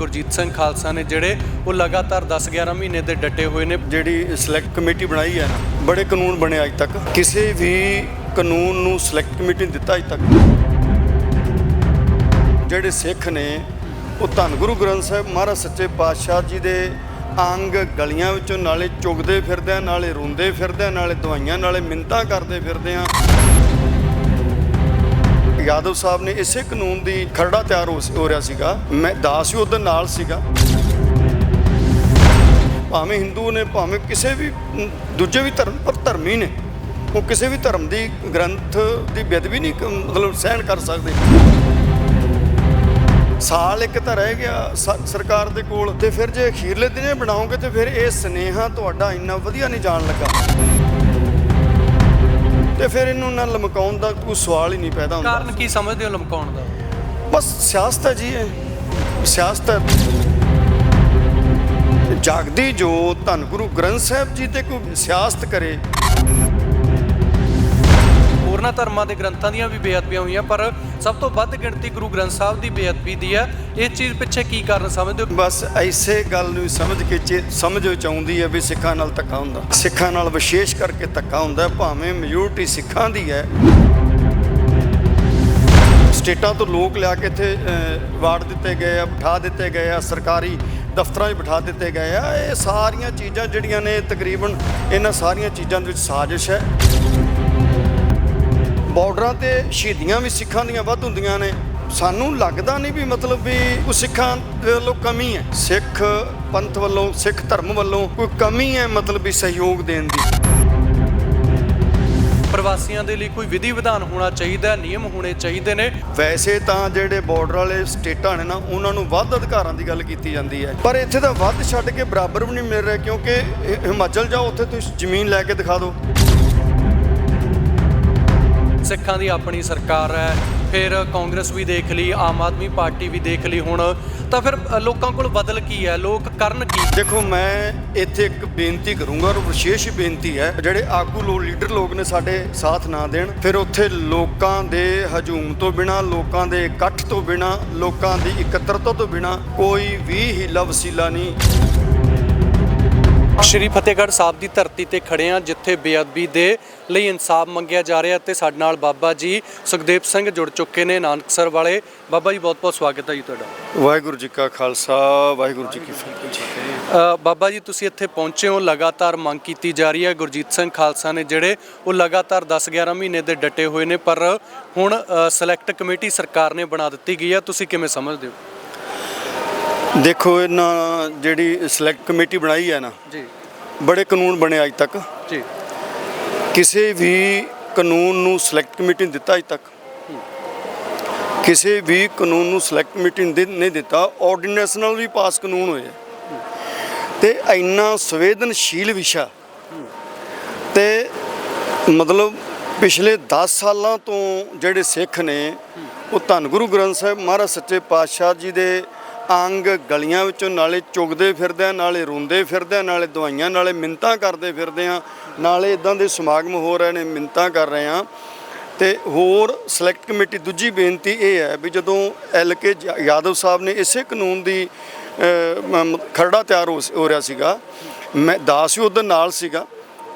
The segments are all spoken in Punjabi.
ਗੁਰਜੀਤ ਸਿੰਘ ਖਾਲਸਾ ਨੇ ਜਿਹੜੇ ਉਹ ਲਗਾਤਾਰ 10-11 ਮਹੀਨੇ ਦੇ ਡਟੇ ਹੋਏ ਨੇ। ਜਿਹੜੀ ਸਿਲੈਕਟ ਕਮੇਟੀ ਬਣਾਈ ਹੈ, ਬੜੇ ਕਾਨੂੰਨ ਬਣੇ ਅੱਜ ਤੱਕ। ਕਿਸੇ ਵੀ ਕਾਨੂੰਨ ਨੂੰ ਸਿਲੈਕਟ ਕਮੇਟੀ ਨੇ ਦਿੱਤਾ ਅੱਜ ਤੱਕ। ਜਿਹੜੇ ਸਿੱਖ ਨੇ, ਉਹ ਧੰਨ ਗੁਰੂ ਗ੍ਰੰਥ ਸਾਹਿਬ ਮਹਾਰਾਜ ਸੱਚੇ ਪਾਤਸ਼ਾਹ ਜੀ ਦੇ ਅੰਗ ਗਲੀਆਂ ਵਿੱਚੋਂ ਨਾਲੇ ਚੁਗਦੇ ਫਿਰਦੇ ਆ, ਨਾਲੇ ਰੋਂਦੇ ਫਿਰਦੇ ਆ, ਨਾਲੇ ਦਵਾਈਆਂ, ਨਾਲੇ ਮਿੰਤਾ ਕਰਦੇ ਫਿਰਦੇ ਆ। ਯਾਦਵ ਸਾਹਿਬ ਨੇ ਇਸੇ ਕਾਨੂੰਨ ਦੀ ਖਰੜਾ ਤਿਆਰ ਹੋ ਹੋ ਰਿਹਾ ਸੀਗਾ। ਮੈਂ ਦਾਸ ਵੀ ਉਹਦੇ ਨਾਲ ਸੀਗਾ। ਭਾਵੇਂ ਹਿੰਦੂ ਨੇ, ਭਾਵੇਂ ਕਿਸੇ ਵੀ ਦੂਜੇ ਵੀ ਧਰਮ, ਪਰ ਧਰਮੀ ਨੇ। ਉਹ ਕਿਸੇ ਵੀ ਧਰਮ ਦੀ ਗ੍ਰੰਥ ਦੀ ਬੇਅਦਬੀ ਨਹੀਂ ਮਤਲਬ ਸਹਿਣ ਕਰ ਸਕਦੇ। ਸਾਲ ਇੱਕ ਤਾਂ ਰਹਿ ਗਿਆ ਸਰਕਾਰ ਦੇ ਕੋਲ ਤੇ ਫਿਰ ਜੇ ਅਖੀਰਲੇ ਦਿਨੇ ਬਣਾਓਗੇ ਤੇ ਫਿਰ ਇਹ ਸਨੇਹਾ ਤੁਹਾਡਾ ਇੰਨਾ ਵਧੀਆ ਨਹੀਂ ਜਾਣ ਲੱਗਾ। ਤੇ ਫਿਰ ਇਹਨੂੰ ਨਾ ਲਮਕਾਉਣ ਦਾ ਕੋਈ ਸਵਾਲ ਹੀ ਨਹੀਂ ਪੈਦਾ ਹੁੰਦਾ। ਕਾਰਨ ਕੀ ਸਮਝਦੇ ਹੋ ਲਮਕਾਉਣ ਦਾ? ਬਸ ਸਿਆਸਤ ਹੈ ਜੀ ਇਹ। ਸਿਆਸਤ ਹੈ। ਜਾਗਦੀ ਜੋ ਧੰਨ ਗੁਰੂ ਗ੍ਰੰਥ ਸਾਹਿਬ ਜੀ ਤੇ ਕੋਈ ਸਿਆਸਤ ਕਰੇ ਹੋਰਨਾਂ ਧਰਮਾਂ ਦੇ ਗ੍ਰੰਥਾਂ ਦੀਆਂ ਵੀ ਬੇਅਦਬੀਆਂ ਹੋਈਆਂ ਪਰ ਸਭ ਤੋਂ ਵੱਧ ਗਿਣਤੀ ਗੁਰੂ ਗ੍ਰੰਥ ਸਾਹਿਬ ਦੀ ਬੇਅਦਬੀ ਦੀ ਹੈ। ਇਸ ਚੀਜ਼ ਪਿੱਛੇ ਕੀ ਕਾਰਨ ਸਮਝਦੇ ਹੋ? ਬਸ ਐਸੇ ਗੱਲ ਨੂੰ ਸਮਝ ਕੇ ਸਮਝ ਵਿੱਚ ਆਉਂਦੀ ਹੈ ਵੀ ਸਿੱਖਾਂ ਨਾਲ ਧੱਕਾ ਹੁੰਦਾ। ਸਿੱਖਾਂ ਨਾਲ ਵਿਸ਼ੇਸ਼ ਕਰਕੇ ਧੱਕਾ ਹੁੰਦਾ ਭਾਵੇਂ ਮੈਜੋਰਟੀ ਸਿੱਖਾਂ ਦੀ ਹੈ। ਸਟੇਟਾਂ ਤੋਂ ਲੋਕ ਲਿਆ ਕੇ ਇੱਥੇ ਅਹ, ਵਾਰਡ ਦਿੱਤੇ ਗਏ ਆ ਬਿਠਾ ਦਿੱਤੇ ਗਏ ਆ ਸਰਕਾਰੀ ਦਫ਼ਤਰਾਂ 'ਚ ਬਿਠਾ ਦਿੱਤੇ ਗਏ ਆ। ਇਹ ਸਾਰੀਆਂ ਚੀਜ਼ਾਂ ਜਿਹੜੀਆਂ ਨੇ ਤਕਰੀਬਨ ਇਹਨਾਂ ਸਾਰੀਆਂ ਚੀਜ਼ਾਂ ਦੇ ਵਿੱਚ ਸਾਜ਼ਿਸ਼ ਹੈ। ਬਾਰਡਰਾਂ ਤੇ ਸ਼ਹੀਦੀਆਂ ਵੀ ਸਿੱਖਾਂ ਦੀਆਂ ਵੱਧ ਹੁੰਦੀਆਂ ਨੇ। ਸਾਨੂੰ ਲੱਗਦਾ ਨਹੀਂ ਵੀ ਮਤਲਬ ਵੀ ਉਹ ਸਿੱਖਾਂ ਦੇ ਵੱਲੋਂ ਕਮੀ ਹੈ। ਸਿੱਖ ਪੰਥ ਵੱਲੋਂ ਸਿੱਖ ਧਰਮ ਵੱਲੋਂ ਕੋਈ ਕਮੀ ਹੈ ਮਤਲਬ ਵੀ ਸਹਿਯੋਗ ਦੇਣ ਦੀ? ਪ੍ਰਵਾਸੀਆਂ ਦੇ ਲਈ ਕੋਈ ਵਿਧੀ ਵਿਧਾਨ ਹੋਣਾ ਚਾਹੀਦਾ ਹੈ, ਨਿਯਮ ਹੋਣੇ ਚਾਹੀਦੇ ਨੇ। ਵੈਸੇ ਤਾਂ ਜਿਹੜੇ ਬਾਰਡਰ ਵਾਲੇ ਸਟੇਟਾਂ ਨੇ ਨਾ ਉਹਨਾਂ ਨੂੰ ਵੱਧ ਅਧਿਕਾਰਾਂ ਦੀ ਗੱਲ ਕੀਤੀ ਜਾਂਦੀ ਹੈ। ਪਰ ਇੱਥੇ ਤਾਂ ਵੱਧ ਛੱਡ ਕੇ ਬਰਾਬਰ ਵੀ ਨਹੀਂ ਮਿਲ ਰਿਹਾ ਕਿਉਂਕਿ ਹਿਮਾਚਲ ਜਾਓ ਉੱਥੇ ਤੁਸੀਂ ਜ਼ਮੀਨ ਲੈ ਕੇ ਦਿਖਾ ਦਿਓ। ਸਿੱਖਾਂ ਦੀ ਆਪਣੀ ਸਰਕਾਰ ਹੈ, ਫਿਰ ਕਾਂਗਰਸ ਵੀ ਦੇਖ ਲਈ, ਆਮ ਆਦਮੀ ਪਾਰਟੀ ਵੀ ਦੇਖ ਲਈ ਹੁਣ। ਤਾਂ ਫਿਰ ਲੋਕਾਂ ਕੋਲ ਬਦਲ ਕੀ ਹੈ? ਲੋਕ ਕਰਨ ਕੀ? ਦੇਖੋ, ਮੈਂ ਇੱਥੇ ਇੱਕ ਬੇਨਤੀ ਕਰੂੰਗਾ ਔਰ ਵਿਸ਼ੇਸ਼ ਬੇਨਤੀ ਹੈ, ਜਿਹੜੇ ਆਗੂ ਲੋਕ ਲੀਡਰ ਲੋਕ ਨੇ ਸਾਡੇ ਸਾਥ ਨਾ ਦੇਣ, ਫਿਰ ਉੱਥੇ ਲੋਕਾਂ ਦੇ ਹਜੂਮ ਤੋਂ ਬਿਨਾ, ਲੋਕਾਂ ਦੇ ਇਕੱਠ ਤੋਂ ਬਿਨਾ, ਲੋਕਾਂ ਦੀ ਇਕੱਤਰਤਾ ਤੋਂ ਬਿਨਾ ਕੋਈ ਵੀ ਹੀਲਾ ਵਸੀਲਾ ਨਹੀਂ। ਸ਼੍ਰੀ ਫਤਿਹਗੜ੍ਹ ਸਾਹਿਬ ਦੀ ਧਰਤੀ ਤੇ ਖੜੇ ਆ ਜਿੱਥੇ ਬੇਅਦਬੀ ਦੇ ਲਈ ਇਨਸਾਫ ਮੰਗਿਆ ਜਾ ਰਿਹਾ ਤੇ ਸਾਡੇ ਨਾਲ ਬਾਬਾ ਜੀ ਸੁਖਦੇਵ ਸਿੰਘ ਜੁੜ ਚੁੱਕੇ ਨੇ ਨਾਨਕਸਰ ਵਾਲੇ। ਬਾਬਾ ਜੀ ਬਹੁਤ ਬਹੁਤ ਸਵਾਗਤ ਹੈ ਜੀ ਤੁਹਾਡਾ। ਵਾਹਿਗੁਰੂ ਜੀ ਕਾ ਖਾਲਸਾ ਵਾਹਿਗੁਰੂ ਜੀ ਕੀ ਫਤਿਹ। ਅ, ਬਾਬਾ ਜੀ ਤੁਸੀਂ ਇੱਥੇ ਪਹੁੰਚੇ ਹੋ ਲਗਾਤਾਰ ਮੰਗ ਕੀਤੀ ਜਾ ਰਹੀ ਹੈ। ਗੁਰਜੀਤ ਸਿੰਘ ਖਾਲਸਾ ਨੇ ਜਿਹੜੇ ਉਹ ਲਗਾਤਾਰ 10-11 ਮਹੀਨੇ ਦੇ ਡਟੇ ਹੋਏ ਨੇ ਪਰ ਹੁਣ ਸਿਲੈਕਟ ਕਮੇਟੀ ਸਰਕਾਰ ਨੇ ਬਣਾ ਦਿੱਤੀ ਗਈ ਹੈ। ਤੁਸੀਂ ਕਿਵੇਂ ਸਮਝਦੇ ਹੋ? ਦੇਖੋ ਇਹਨਾਂ ਜਿਹੜੀ ਸਿਲੈਕਟ ਕਮੇਟੀ ਬਣਾਈ ਹੈ ਨਾ ਜੀ। ਬੜੇ ਕਾਨੂੰਨ ਬਣੇ ਅੱਜ ਤੱਕ। ਜੀ। ਕਿਸੇ ਵੀ ਕਾਨੂੰਨ ਨੂੰ ਸਿਲੈਕਟ ਕਮੇਟੀ ਨੇ ਦਿੱਤਾ ਅੱਜ ਤੱਕ। ਕਿਸੇ ਵੀ ਕਾਨੂੰਨ ਨੂੰ ਸਿਲੈਕਟ ਕਮੇਟੀ ਨੇ ਦਿੱਤਾ ਆਰਡੀਨੈਂਸ ਨਾਲ ਵੀ ਪਾਸ ਕਾਨੂੰਨ ਹੋਏ। ਤੇ ਇੰਨਾ ਸੰਵੇਦਨਸ਼ੀਲ ਵਿਸ਼ਾ। ਤੇ ਮਤਲਬ ਪਿਛਲੇ 10 ਸਾਲਾਂ ਤੋਂ ਜਿਹੜੇ ਸਿੱਖ ਨੇ ਉਹ ਧੰਨ ਗੁਰੂ ਗ੍ਰੰਥ ਸਾਹਿਬ ਮਹਾਰਾਜ ਸੱਚੇ ਪਾਤਸ਼ਾਹ ਜੀ ਦੇ ਅੰਗ ਗਲੀਆਂ ਵਿੱਚੋਂ ਨਾਲੇ ਚੁਗਦੇ ਫਿਰਦੇ ਆ, ਨਾਲੇ ਰੋਂਦੇ ਫਿਰਦੇ ਆ, ਨਾਲੇ ਦਵਾਈਆਂ, ਨਾਲੇ ਮਿੰਤਾਂ ਕਰਦੇ ਫਿਰਦੇ ਆ, ਨਾਲੇ ਇਦਾਂ ਦੇ ਸਮਾਗਮ ਹੋ ਰਹੇ ਨੇ ਮਿੰਤਾਂ ਕਰ ਰਹੇ ਆ। ਤੇ ਹੋਰ ਸਿਲੈਕਟ ਕਮੇਟੀ ਦੂਜੀ ਬੇਨਤੀ ਇਹ ਹੈ ਵੀ ਜਦੋਂ ਐਲ ਕੇ ਯਾਦਵ ਸਾਹਿਬ ਨੇ ਇਸੇ ਕਾਨੂੰਨ ਦੀ ਖਰੜਾ ਤਿਆਰ ਹੋ ਰਿਹਾ ਸੀਗਾ, ਮੈਂ ਦਾਸ ਵੀ ਉਹਦੇ ਨਾਲ ਸੀਗਾ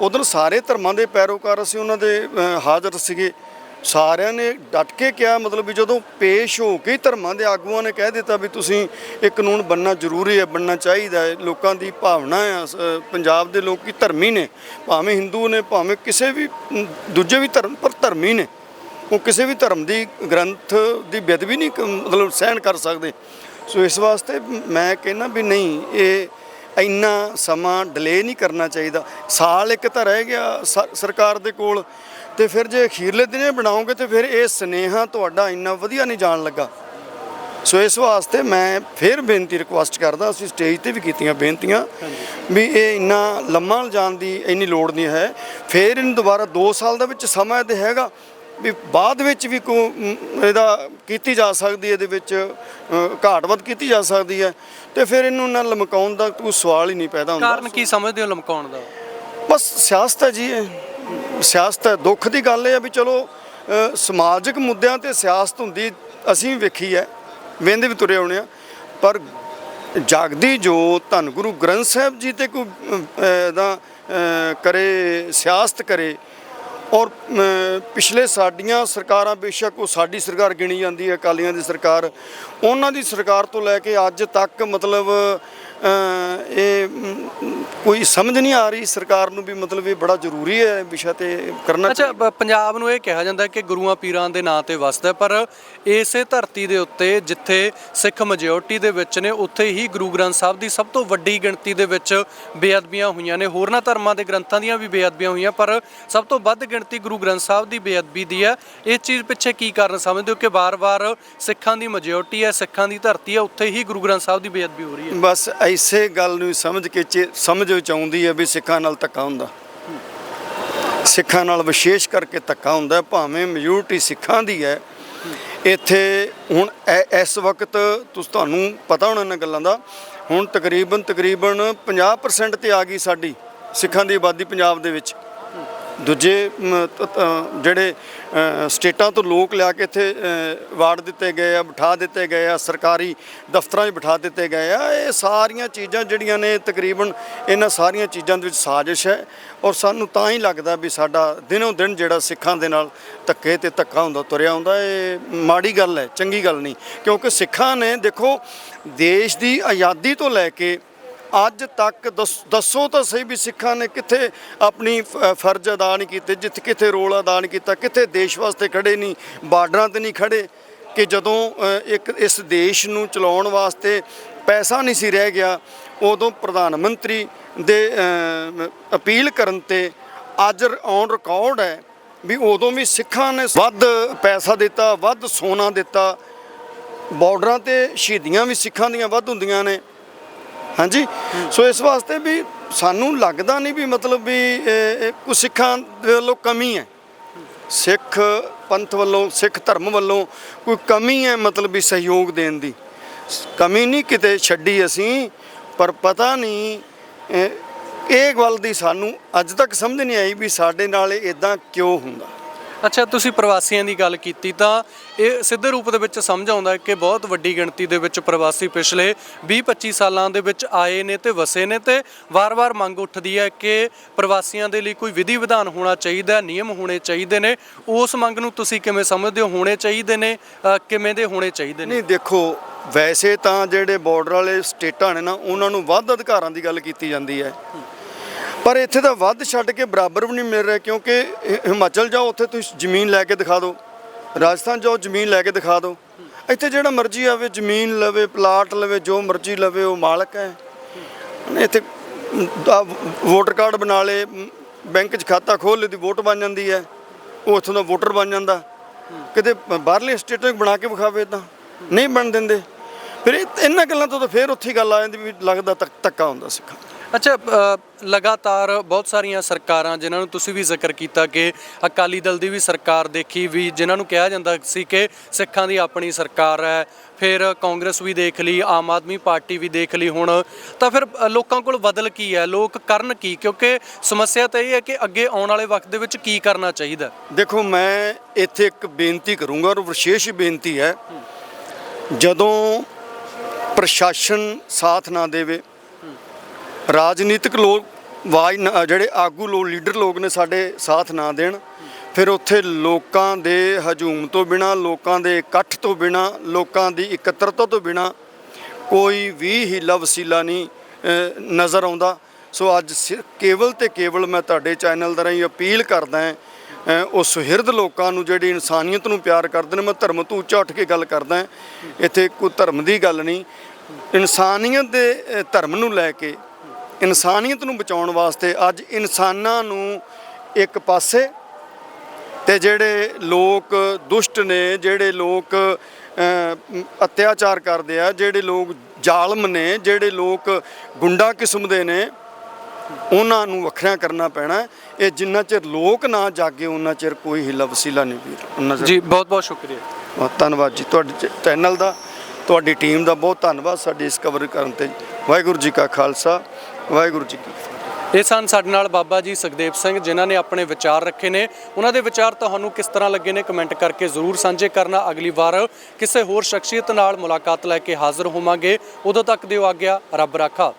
ਉਦੋਂ ਸਾਰੇ ਧਰਮਾਂ ਦੇ ਪੈਰੋਕਾਰ ਅਸੀਂ ਉਹਨਾਂ ਦੇ ਹਾਜ਼ਰ ਸੀਗੇ। ਸਾਰਿਆਂ ਨੇ ਡਟ ਕੇ ਕਿਹਾ, ਮਤਲਬ ਵੀ ਜਦੋਂ ਪੇਸ਼ ਹੋ ਕੇ ਧਰਮਾਂ ਦੇ ਆਗੂਆਂ ਨੇ ਕਹਿ ਦਿੱਤਾ ਵੀ ਤੁਸੀਂ ਇਹ ਕਾਨੂੰਨ ਬੰਨਣਾ ਜ਼ਰੂਰੀ ਹੈ ਬੰਨਣਾ ਚਾਹੀਦਾ ਹੈ, ਲੋਕਾਂ ਦੀ ਭਾਵਨਾ ਆ ਪੰਜਾਬ ਦੇ ਲੋਕੀ ਧਰਮੀ ਨੇ, ਭਾਵੇਂ ਹਿੰਦੂ ਨੇ, ਭਾਵੇਂ ਕਿਸੇ ਵੀ ਦੂਜੇ ਵੀ ਧਰਮ, ਪਰ ਧਰਮੀ ਨੇ। ਉਹ ਕਿਸੇ ਵੀ ਧਰਮ ਦੀ ਗ੍ਰੰਥ ਦੀ ਬੇਅਦਬੀ ਨਹੀਂ ਮਤਲਬ ਸਹਿਣ ਕਰ ਸਕਦੇ। ਸੋ ਇਸ ਵਾਸਤੇ ਮੈਂ ਕਹਿੰਦਾ ਵੀ ਨਹੀਂ, ਇਹ ਇੰਨਾ ਸਮਾਂ ਡਿਲੇ ਨਹੀਂ ਕਰਨਾ ਚਾਹੀਦਾ। ਸਾਲ ਇੱਕ ਤਾਂ ਰਹਿ ਗਿਆ ਸ- ਸਰਕਾਰ ਦੇ ਕੋਲ ਤੇ ਫਿਰ ਜੇ ਅਖੀਰਲੇ ਦਿਨੇ ਬਣਾਓਗੇ ਤੇ ਫਿਰ ਇਹ ਸਨੇਹਾ ਤੁਹਾਡਾ ਇੰਨਾ ਵਧੀਆ ਨਹੀਂ ਜਾਣ ਲੱਗਾ। ਸੋ ਇਸ ਵਾਸਤੇ ਮੈਂ ਫਿਰ ਬੇਨਤੀ ਰਿਕੁਐਸਟ ਕਰਦਾ ਅਸੀਂ ਸਟੇਜ ਤੇ ਵੀ ਕੀਤੀਆਂ ਬੇਨਤੀਆਂ ਵੀ ਇਹ ਇੰਨਾ ਲੰਮਾ ਜਾਣ ਦੀ ਇੰਨੀ ਲੋੜ ਨਹੀਂ ਹੈ। ਫਿਰ ਇਹਨੂੰ ਦੁਬਾਰਾ 2 ਸਾਲ ਦਾ ਵਿੱਚ ਸਮਾਂ ਤੇ ਹੈਗਾ ਵੀ ਬਾਅਦ ਵਿੱਚ ਵੀ ਕੋ ਇਹਦਾ ਕੀਤੀ ਜਾ ਸਕਦੀ ਹੈ ਇਹਦੇ ਵਿੱਚ ਘਾਟ ਵੱਧ ਕੀਤੀ ਜਾ ਸਕਦੀ ਹੈ ਤੇ ਫਿਰ ਇਹਨੂੰ ਨਾ ਲਮਕਾਉਣ ਦਾ ਕੋਈ ਸਵਾਲ ਹੀ ਨਹੀਂ ਪੈਦਾ ਹੁੰਦਾ। ਕਾਰਨ ਕੀ ਸਮਝਦੇ ਹੋ ਲਮਕਾਉਣ ਦਾ? ਬਸ ਸਿਆਸਤ ਹੈ ਜੀ ਇਹ। ਸਿਆਸਤ ਹੈ, ਦੁੱਖ ਦੀ ਗੱਲ ਇਹ ਹੈ ਵੀ ਚਲੋ ਸਮਾਜਿਕ ਮੁੱਦਿਆਂ ਤੇ ਸਿਆਸਤ ਹੁੰਦੀ, ਅਸੀਂ ਵੀ ਵੇਖੀ ਹੈ ਵੇਂਦੇ ਵੀ ਤੁਰੇ ਆਉਣੇ ਆ। ਪਰ ਜਾਗਦੀ ਜੋ ਧੰਨ ਗੁਰੂ ਗ੍ਰੰਥ ਸਾਹਿਬ ਜੀ ਤੇ ਕੋਈ ਦਾ ਕਰੇ, ਸਿਆਸਤ ਕਰੇ, ਔਰ ਪਿਛਲੇ ਸਾਡੀਆਂ ਸਰਕਾਰਾਂ ਬੇਸ਼ੱਕ ਉਹ ਸਾਡੀ ਸਰਕਾਰ ਗਿਣੀ ਜਾਂਦੀ ਹੈ, ਅਕਾਲੀਆਂ ਦੀ ਸਰਕਾਰ, ਉਹਨਾਂ ਦੀ ਸਰਕਾਰ ਤੋਂ ਲੈ ਕੇ ਅੱਜ ਤੱਕ ਮਤਲਬ ਇਹ ਕੋਈ ਸਮਝ ਨਹੀਂ ਆ ਰਹੀ ਸਰਕਾਰ ਨੂੰ ਵੀ ਮਤਲਬ ਇਹ ਬੜਾ ਜ਼ਰੂਰੀ ਹੈ ਇਹ ਵਿਸ਼ਾ ਤੇ ਕਰਨਾ ਅੱਛਾ ਪੰਜਾਬ ਨੂੰ ਇਹ ਕਿਹਾ ਜਾਂਦਾ ਹੈ ਕਿ ਗੁਰੂਆਂ ਪੀਰਾਂ ਦੇ ਨਾਂ ਤੇ ਵਸਦਾ ਹੈ, ਪਰ ਇਸੇ ਧਰਤੀ ਦੇ ਉੱਤੇ ਜਿੱਥੇ ਸਿੱਖ ਮੈਜੋਰਟੀ ਦੇ ਵਿੱਚ ਨੇ ਉੱਥੇ ਹੀ ਗੁਰੂ ਗ੍ਰੰਥ ਸਾਹਿਬ ਦੀ ਸਭ ਤੋਂ ਵੱਡੀ ਗਿਣਤੀ ਦੇ ਵਿੱਚ ਬੇਅਦਬੀਆਂ ਹੋਈਆਂ ਨੇ। ਹੋਰਨਾਂ ਧਰਮਾਂ ਦੇ ਗ੍ਰੰਥਾਂ ਦੀਆਂ ਵੀ ਬੇਅਦਬੀਆਂ ਹੋਈਆਂ ਪਰ ਸਭ ਤੋਂ ਵੱਧ ਗਿਣਤੀ ਗੁਰੂ ਗ੍ਰੰਥ ਸਾਹਿਬ ਦੀ ਬੇਅਦਬੀ ਦੀ ਹੈ। ਇਸ ਚੀਜ਼ ਪਿੱਛੇ ਕੀ ਕਾਰਨ ਸਮਝਦੇ ਹੋ ਕਿ ਵਾਰ-ਵਾਰ ਸਿੱਖਾਂ ਦੀ ਮੈਜੋਰਟੀ ਹੈ ਸਿੱਖਾਂ ਦੀ ਧਰਤੀ ਹੈ ਉੱਥੇ ਹੀ ਗੁਰੂ ਗ੍ਰੰਥ ਸਾਹਿਬ ਦੀ ਬੇਅਦਬੀ ਹੋ ਰਹੀ ਹੈ? ਬਸ ਐਸੇ ਗੱਲ ਨੂੰ ਸਮਝ ਕੇ ਸਮਝ ਵਿੱਚ ਆਉਂਦੀ ਹੈ ਵੀ ਸਿੱਖਾਂ ਨਾਲ ਧੱਕਾ ਹੁੰਦਾ। ਸਿੱਖਾਂ ਨਾਲ ਵਿਸ਼ੇਸ਼ ਕਰਕੇ ਧੱਕਾ ਹੁੰਦਾ ਭਾਵੇਂ ਮੈਜੋਰਟੀ ਸਿੱਖਾਂ ਦੀ ਹੈ। ਇੱਥੇ ਹੁਣ ਇਸ ਵਕਤ ਤੁਸੀਂ ਤੁਹਾਨੂੰ ਪਤਾ ਹੋਣਾ ਇਹਨਾਂ ਗੱਲਾਂ ਦਾ, ਹੁਣ ਤਕਰੀਬਨ ਤਕਰੀਬਨ 50% ਤੇ ਆ ਗਈ ਸਾਡੀ ਸਿੱਖਾਂ ਦੀ ਆਬਾਦੀ ਪੰਜਾਬ ਦੇ ਵਿੱਚ। ਦੂਜੇ ਜਿਹੜੇ ਸਟੇਟਾਂ ਤੋਂ ਲੋਕ ਲਿਆ ਕੇ ਇੱਥੇ ਵਾਰਡ ਦਿੱਤੇ ਗਏ ਆ, ਬਿਠਾ ਦਿੱਤੇ ਗਏ ਆ, ਸਰਕਾਰੀ ਦਫ਼ਤਰਾਂ 'ਚ ਬਿਠਾ ਦਿੱਤੇ ਗਏ ਆ। ਇਹ ਸਾਰੀਆਂ ਚੀਜ਼ਾਂ ਜਿਹੜੀਆਂ ਨੇ, ਤਕਰੀਬਨ ਇਹਨਾਂ ਸਾਰੀਆਂ ਚੀਜ਼ਾਂ ਦੇ ਵਿੱਚ ਸਾਜ਼ਿਸ਼ ਹੈ ਔਰ ਸਾਨੂੰ ਤਾਂ ਹੀ ਲੱਗਦਾ ਵੀ ਸਾਡਾ ਦਿਨੋਂ ਦਿਨ ਜਿਹੜਾ ਸਿੱਖਾਂ ਦੇ ਨਾਲ ਧੱਕੇ ਤੇ ਧੱਕਾ ਹੁੰਦਾ, ਤੁਰਿਆ ਹੁੰਦਾ, ਇਹ ਮਾੜੀ ਗੱਲ ਹੈ, ਚੰਗੀ ਗੱਲ ਨਹੀਂ। ਕਿਉਂਕਿ ਸਿੱਖਾਂ ਨੇ, ਦੇਖੋ, ਦੇਸ਼ ਦੀ ਆਜ਼ਾਦੀ ਤੋਂ ਲੈ ਕੇ ਅੱਜ ਤੱਕ ਦਸ- ਦੱਸੋ ਤਾਂ ਸਹੀ ਵੀ ਸਿੱਖਾਂ ਨੇ ਕਿੱਥੇ ਆਪਣੀ ਫ- ਫਰਜ਼ ਅਦਾ ਨਹੀਂ ਕੀਤੇ, ਜਿੱਥੇ ਕਿੱਥੇ ਰੋਲ ਅਦਾ ਨਹੀਂ ਕੀਤਾ, ਕਿੱਥੇ ਦੇਸ਼ ਵਾਸਤੇ ਖੜੇ ਨਹੀਂ, ਬਾਰਡਰਾਂ ਤੇ ਨਹੀਂ ਖੜੇ, ਕਿ ਜਦੋਂ ਇੱਕ ਇਸ ਦੇਸ਼ ਨੂੰ ਚਲਾਉਣ ਵਾਸਤੇ ਪੈਸਾ ਨਹੀਂ ਸੀ ਰਹਿ ਗਿਆ, ਉਦੋਂ ਪ੍ਰਧਾਨ ਮੰਤਰੀ ਦੇ ਅਪੀਲ ਕਰਨ ਤੇ ਅੱਜ ਔਨ ਰਿਕਾਰਡ ਹੈ ਵੀ ਉਦੋਂ ਵੀ ਸਿੱਖਾਂ ਨੇ ਵੱਧ ਪੈਸਾ ਦਿੱਤਾ, ਵੱਧ ਸੋਨਾ ਦਿੱਤਾ, ਬਾਰਡਰਾਂ ਤੇ ਸ਼ਹੀਦੀਆਂ ਵੀ ਸਿੱਖਾਂ ਦੀਆਂ ਵੱਧ ਹੁੰਦੀਆਂ ਨੇ ਹਾਂਜੀ? ਸੋ ਇਸ ਵਾਸਤੇ ਵੀ ਸਾਨੂੰ ਲੱਗਦਾ ਨਹੀਂ ਵੀ ਮਤਲਬ ਵੀ ਕੁ ਸਿੱਖਾਂ ਦੇ ਵੱਲੋਂ ਕਮੀ ਹੈ। ਸਿੱਖ ਪੰਥ ਵੱਲੋਂ, ਸਿੱਖ ਧਰਮ ਵੱਲੋਂ ਕੋਈ ਕਮੀ ਹੈ ਮਤਲਬ ਵੀ ਸਹਿਯੋਗ ਦੇਣ ਦੀ? ਕਮੀ ਨਹੀਂ ਕਿਤੇ ਛੱਡੀ ਅਸੀਂ, ਪਰ ਪਤਾ ਨਹੀਂ, ਇਹ- ਇਹ ਗੱਲ ਦੀ ਸਾਨੂੰ ਅੱਜ ਤੱਕ ਸਮਝ ਨਹੀਂ ਆਈ ਵੀ ਸਾਡੇ ਨਾਲ ਇਦਾਂ ਕਿਉਂ ਹੁੰਦਾ। ਅੱਛਾ ਤੁਸੀਂ ਪ੍ਰਵਾਸੀਆਂ ਦੀ ਗੱਲ ਕੀਤੀ ਤਾਂ ਇਹ ਸਿੱਧੇ ਰੂਪ ਦੇ ਵਿੱਚ ਸਮਝ ਆਉਂਦਾ ਹੈ ਕਿ ਬਹੁਤ ਵੱਡੀ ਗਿਣਤੀ ਦੇ ਵਿੱਚ ਪ੍ਰਵਾਸੀ ਪਿਛਲੇ 20-25 ਸਾਲਾਂ ਦੇ ਵਿੱਚ ਆਏ ਨੇ ਤੇ ਵਸੇ ਨੇ ਤੇ ਵਾਰ-ਵਾਰ ਮੰਗ ਉੱਠਦੀ ਹੈ ਕਿ ਪ੍ਰਵਾਸੀਆਂ ਦੇ ਲਈ ਕੋਈ ਵਿਧੀ ਵਿਧਾਨ ਹੋਣਾ ਚਾਹੀਦਾ ਹੈ, ਨਿਯਮ ਹੋਣੇ ਚਾਹੀਦੇ ਨੇ। ਉਸ ਮੰਗ ਨੂੰ ਤੁਸੀਂ ਕਿਵੇਂ ਸਮਝਦੇ ਹੋ? ਹੋਣੇ ਚਾਹੀਦੇ ਨੇ ਕਿਵੇਂ ਦੇ ਹੋਣੇ ਚਾਹੀਦੇ ਨੇ? ਨਹੀਂ ਦੇਖੋ ਵੈਸੇ ਤਾਂ ਜਿਹੜੇ ਬਾਰਡਰ ਵਾਲੇ ਸਟੇਟਾਂ ਨੇ ਨਾ ਉਹਨਾਂ ਨੂੰ ਵੱਧ ਅਧਿਕਾਰਾਂ ਦੀ ਗੱਲ ਕੀਤੀ ਜਾਂਦੀ ਹੈ। ਪਰ ਇੱਥੇ ਤਾਂ ਵੱਧ ਛੱਡ ਕੇ ਬਰਾਬਰ ਵੀ ਨਹੀਂ ਮਿਲ ਰਿਹਾ ਕਿਉਂਕਿ ਹਿਮਾਚਲ ਜਾਓ, ਉੱਥੇ ਤੁਸੀਂ ਜ਼ਮੀਨ ਲੈ ਕੇ ਦਿਖਾ ਦਿਓ। ਰਾਜਸਥਾਨ ਜਾਓ, ਜ਼ਮੀਨ ਲੈ ਕੇ ਦਿਖਾ ਦਿਓ। ਇੱਥੇ ਜਿਹੜਾ ਮਰਜ਼ੀ ਆਵੇ, ਜ਼ਮੀਨ ਲਵੇ, ਪਲਾਟ ਲਵੇ, ਜੋ ਮਰਜ਼ੀ ਲਵੇ, ਉਹ ਮਾਲਕ ਹੈ। ਇੱਥੇ ਵੋਟਰ ਕਾਰਡ ਬਣਾ ਲੇ ਬੈਂਕ 'ਚ ਖਾਤਾ ਖੋਲ੍ਹ ਲੇ ਦੀ ਵੋਟ ਬਣ ਜਾਂਦੀ ਹੈ। ਉਹ ਉੱਥੋਂ ਦਾ ਵੋਟਰ ਬਣ ਜਾਂਦਾ। ਕਿਤੇ ਬਾਹਰਲੇ ਸਟੇਟਾਂ 'ਚ ਬਣਾ ਕੇ ਵਿਖਾਵੇ ਤਾਂ ਨਹੀਂ ਬਣ ਦਿੰਦੇ। ਫਿਰ ਇਹਨਾਂ ਗੱਲਾਂ ਤੋਂ ਤਾਂ ਫਿਰ ਉੱਥੇ ਹੀ ਗੱਲ ਆ ਜਾਂਦੀ ਵੀ ਲੱਗਦਾ ਧੱਕ- ਧੱਕਾ ਹੁੰਦਾ ਸਿੱਖਾਂ ਅੱਛਾ ਅ, ਲਗਾਤਾਰ ਬਹੁਤ ਸਾਰੀਆਂ ਸਰਕਾਰਾਂ ਜਿਨ੍ਹਾਂ ਨੂੰ ਤੁਸੀਂ ਵੀ ਜ਼ਿਕਰ ਕੀਤਾ ਕਿ ਅਕਾਲੀ ਦਲ ਦੀ ਵੀ ਸਰਕਾਰ ਦੇਖੀ ਵੀ ਜਿਨ੍ਹਾਂ ਨੂੰ ਕਿਹਾ ਜਾਂਦਾ ਸੀ ਕਿ ਸਿੱਖਾਂ ਦੀ ਆਪਣੀ ਸਰਕਾਰ ਹੈ ਫਿਰ ਕਾਂਗਰਸ ਵੀ ਦੇਖ ਲਈ ਆਮ ਆਦਮੀ ਪਾਰਟੀ ਵੀ ਦੇਖ ਲਈ ਹੁਣ ਤਾਂ ਫਿਰ ਅ, ਲੋਕਾਂ ਕੋਲ ਬਦਲ ਕੀ ਹੈ? ਲੋਕ ਕਰਨ ਕੀ? ਕਿਉਂਕਿ ਸਮੱਸਿਆ ਤਾਂ ਇਹ ਹੈ ਕਿ ਅੱਗੇ ਆਉਣ ਵਾਲੇ ਵਕਤ ਦੇ ਵਿੱਚ ਕੀ ਕਰਨਾ ਚਾਹੀਦਾ? ਦੇਖੋ ਮੈਂ ਇੱਥੇ ਇੱਕ ਬੇਨਤੀ ਕਰੂੰਗਾ ਔਰ ਵਿਸ਼ੇਸ਼ ਬੇਨਤੀ ਹੈ ਜਦੋਂ ਪ੍ਰਸ਼ਾਸਨ ਸਾਥ ਨਾ ਦੇਵੇ ਰਾਜਨੀਤਿਕ ਲੋਕ ਆਵਾਜ਼ ਜਿਹੜੇ ਆਗੂ ਲੋਕ, ਲੀਡਰ ਲੋਕ ਨੇ ਸਾਡੇ ਸਾਥ ਨਾ ਦੇਣ। ਫਿਰ ਉੱਥੇ ਲੋਕਾਂ ਦੇ ਹਜੂਮ ਤੋਂ ਬਿਨਾ, ਲੋਕਾਂ ਦੇ ਇਕੱਠ ਤੋਂ ਬਿਨਾ, ਲੋਕਾਂ ਦੀ ਇਕੱਤਰਤਾ ਤੋਂ ਬਿਨਾ ਕੋਈ ਵੀ ਹੀਲਾ ਵਸੀਲਾ ਨਹੀਂ ਨਜ਼ਰ ਆਉਂਦਾ। ਸੋ ਅੱਜ ਸਿਰ- ਕੇਵਲ ਤੇ ਕੇਵਲ ਮੈਂ ਤੁਹਾਡੇ ਚੈਨਲ ਦੇ ਰਾਹੀਂ ਅਪੀਲ ਕਰਦਾ ਹਾਂ ਉਹ ਸੁਹਿਰਦ ਲੋਕਾਂ ਨੂੰ ਜਿਹੜੀ ਇਨਸਾਨੀਅਤ ਨੂੰ ਪਿਆਰ ਕਰਦੇ ਨੇ, ਮੈਂ ਧਰਮ ਤੋਂ ਉੱਚਾ ਉੱਠ ਕੇ ਗੱਲ ਕਰਦਾ ਇੱਥੇ ਕੋਈ ਧਰਮ ਦੀ ਗੱਲ ਨਹੀਂ। ਇਨਸਾਨੀਅਤ ਦੇ ਧਰਮ ਨੂੰ ਲੈ ਕੇ ਇਨਸਾਨੀਅਤ ਨੂੰ ਬਚਾਉਣ ਵਾਸਤੇ ਅੱਜ ਇਨਸਾਨਾਂ ਨੂੰ ਇੱਕ ਪਾਸੇ ਤੇ ਜਿਹੜੇ ਲੋਕ ਦੁਸ਼ਟ ਨੇ ਜਿਹੜੇ ਲੋਕ ਅਤਿਆਚਾਰ ਕਰਦੇ ਆ ਜਿਹੜੇ ਲੋਕ ਜ਼ਾਲਮ ਨੇ ਜਿਹੜੇ ਲੋਕ ਗੁੰਡਾ ਕਿਸਮ ਦੇ ਨੇ ਉਹਨਾਂ ਨੂੰ ਵੱਖਰਾ ਕਰਨਾ ਪੈਣਾ। ਇਹ ਜਿੰਨਾ ਚਿਰ ਲੋਕ ਨਾ ਜਾਗੇ ਉਹਨਾਂ ਚਿਰ ਕੋਈ ਹਿੱਲਾ ਵਸੀਲਾ ਨਹੀਂ ਵੀਰ। ਉਹਨਾਂ ਜੀ ਬਹੁਤ ਬਹੁਤ ਸ਼ੁਕਰੀਆ। ਬਹੁਤ ਧੰਨਵਾਦ ਜੀ। ਤੁਹਾਡੇ ਚੈਨਲ ਦਾ ਤੁਹਾਡੀ ਟੀਮ ਦਾ ਬਹੁਤ ਧੰਨਵਾਦ। ਸਾਡੀ ਇਸ ਕਵਰ ਕਰਨ ਤੇ ਵਾਹਿਗੁਰੂ ਜੀ ਕਾ ਖਾਲਸਾ। ਵਾਹਿਗੁਰੂ ਜੀ ਕੀ ਫਤਿਹ। ਇਹ ਸਨ ਸਾਡੇ ਨਾਲ ਬਾਬਾ ਜੀ ਸੁਖਦੇਵ ਸਿੰਘ, ਜਿਨ੍ਹਾਂ ਨੇ ਆਪਣੇ ਵਿਚਾਰ ਰੱਖੇ ਨੇ। ਉਹਨਾਂ ਦੇ ਵਿਚਾਰ ਤੁਹਾਨੂੰ ਕਿਸ ਤਰ੍ਹਾਂ ਲੱਗੇ ਨੇ ਕਮੈਂਟ ਕਰਕੇ ਜ਼ਰੂਰ ਸਾਂਝੇ ਕਰਨਾ। ਅਗਲੀ ਵਾਰ ਕਿਸੇ ਹੋਰ ਸ਼ਖਸੀਅਤ ਨਾਲ ਮੁਲਾਕਾਤ ਲੈ ਕੇ ਹਾਜ਼ਰ ਹੋਵਾਂਗੇ। ਉਦੋਂ ਤੱਕ ਦਿਓ ਆਗਿਆ, ਰੱਬ ਰਾਖਾ।